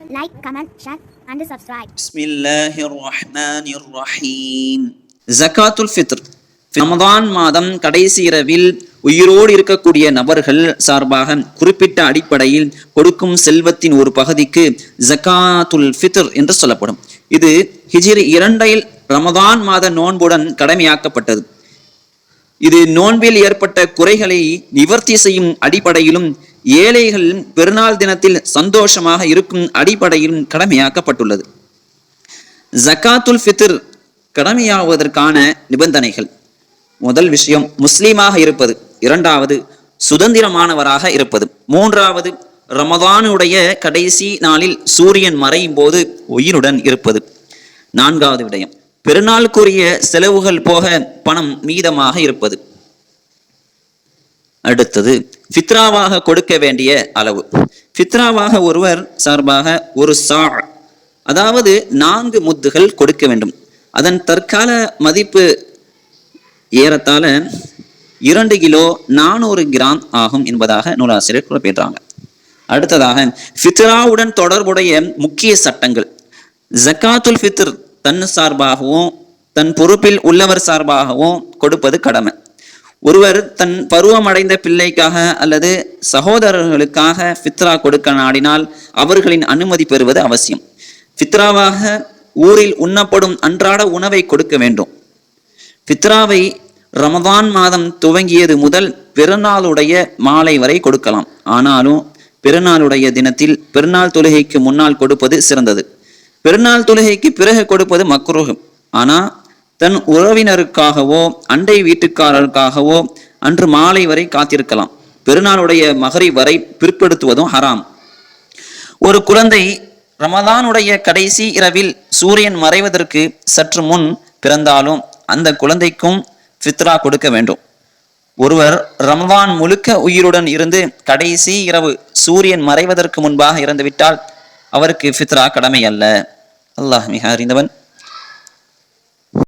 Like comment share and subscribe பிஸ்மில்லாஹிர் ரஹ்மானிர் ரஹீம் ஜகாத்துல் ஃபித்ர் ரமதான் மாதம் கடைசி இரவில் உயிரோடு இருக்கக்கூடிய நபர்கள் சார்பாக குறிப்பிட்ட அடிப்படையில் கொடுக்கும் செல்வத்தின் ஒரு பகுதிக்கு ஜகாத்துல் ஃபித்ர் என்று சொல்லப்படும். இது ஹிஜிரி இரண்டையில் ரமதான் மாத நோன்புடன் கடமையாக்கப்பட்டது. இது நோன்பில் ஏற்பட்ட குறைகளை நிவர்த்தி செய்யும் அடிப்படையிலும் ஏழைகள் பெருநாள் தினத்தில் சந்தோஷமாக இருக்கும் அடிப்படையிலும் கடமையாக்கப்பட்டுள்ளது. ஜக்காத்துல் ஃபித்ர் கடமையாவதற்கான நிபந்தனைகள். முதல் விஷயம் முஸ்லீமாக இருப்பது. இரண்டாவது சுதந்திரமானவராக இருப்பது. மூன்றாவது ரமதானுடைய கடைசி நாளில் சூரியன் மறையும் போது உயிருடன் இருப்பது. நான்காவது விடயம் பெருநாளுக்குரிய செலவுகள் போக பணம் மீதமாக இருப்பது. அடுத்தது ஃபித்ராவாக கொடுக்க வேண்டிய அளவு. ஃபித்ராவாக ஒருவர் சார்பாக ஒரு சா அதாவது நான்கு முத்துகள் கொடுக்க வேண்டும். அதன் தற்கால மதிப்பு ஏறத்தாழ இரண்டு கிலோ நானூறு கிராம் ஆகும் என்பதாக நூலாசிரியர் குறிப்பிடுறாங்க. அடுத்ததாக ஃபித்ராவுடன் தொடர்புடைய முக்கிய சட்டங்கள். ஜக்காத்துல் ஃபித்ர் தன் சார்பாகவும் தன் பொறுப்பில் உள்ளவர் சார்பாகவும் கொடுப்பது கடமை. ஒருவர் தன் பருவமடைந்த பிள்ளைக்காக அல்லது சகோதரர்களுக்காக ஃபித்ரா கொடுக்க நாடினால் அவர்களின் அனுமதி பெறுவது அவசியம். ஃபித்ராவாக ஊரில் உண்ணப்படும் அன்றாட உணவை கொடுக்க வேண்டும். ஃபித்ராவை ரமதான் மாதம் துவங்கியது முதல் பிறநாளுடைய மாலை வரை கொடுக்கலாம். ஆனாலும் பிறநாளுடைய தினத்தில் பெருநாள் தொழுகைக்கு முன்னால் கொடுப்பது சிறந்தது. பெருநாள் தொழுகைக்கு பிறகு கொடுப்பது மக்ரூஹ். ஆனால் தன் உறவினருக்காகவோ அண்டை வீட்டுக்காரருக்காகவோ அன்று மாலை வரை காத்திருக்கலாம். பெருநாளுடைய மகரி வரை பிற்படுத்துவதும் ஹராம். ஒரு குழந்தை ரமதானுடைய கடைசி இரவில் சூரியன் மறைவதற்கு சற்று முன் பிறந்தாலும் அந்த குழந்தைக்கும் ஃபித்ரா கொடுக்க வேண்டும். ஒருவர் ரமதான் முழுக்க உயிருடன் இருந்து கடைசி இரவு சூரியன் மறைவதற்கு முன்பாக இறந்துவிட்டால் அவருக்கு ஃபித்ரா கடமை அல்ல அல்லாஹ் மிக அறிந்தவன்.